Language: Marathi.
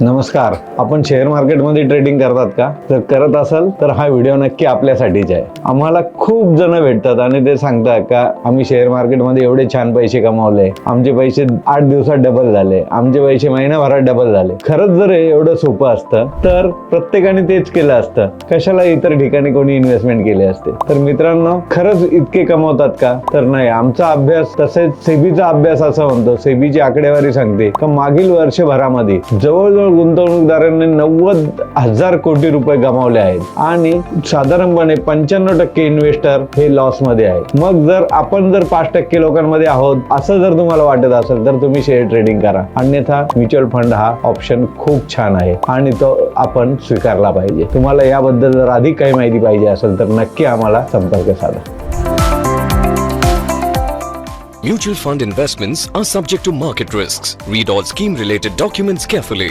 नमस्कार. आपण शेअर मार्केटमध्ये ट्रेडिंग करतात का? जर करत असाल तर हा व्हिडिओ नक्की आपल्यासाठीच आहे. आम्हाला खूप जण भेटतात आणि ते सांगतात का आम्ही शेअर मार्केटमध्ये एवढे छान पैसे कमावले. आमचे पैसे आठ दिवसात डबल झाले. आमचे पैसे महिनाभरात डबल झाले. खरंच जर एवढं सोपं असतं तर प्रत्येकाने तेच केलं असतं. कशाला इतर ठिकाणी कोणी इन्व्हेस्टमेंट केले असते? तर मित्रांनो खरंच इतके कमवतात का? तर नाही. आमचा अभ्यास तसेच सेबीचा अभ्यास असा म्हणतो. सेबीची आकडेवारी सांगते का मागील वर्षभरामध्ये जवळजवळ गुंतवणूकदारांनी नव्वद हजार कोटी रुपये गमावले आहेत. आणि साधारणपणे पंच्याण्णव टक्के इन्व्हेस्टर हे लॉसमध्ये आहे मग जर आपण जर पाच टक्के लोकांमध्ये आहोत असं जर तुम्हाला वाटत असेल तर तुम्ही शेअर ट्रेडिंग करा. अन्यथा म्युच्युअल फंड हा ऑप्शन खूप छान आहे आणि तो आपण स्वीकारला पाहिजे. तुम्हाला याबद्दल जर अधिक काही माहिती पाहिजे असेल तर नक्की आम्हाला संपर्क साधा. Mutual fund investments are subject to market risks. Read all scheme related documents carefully.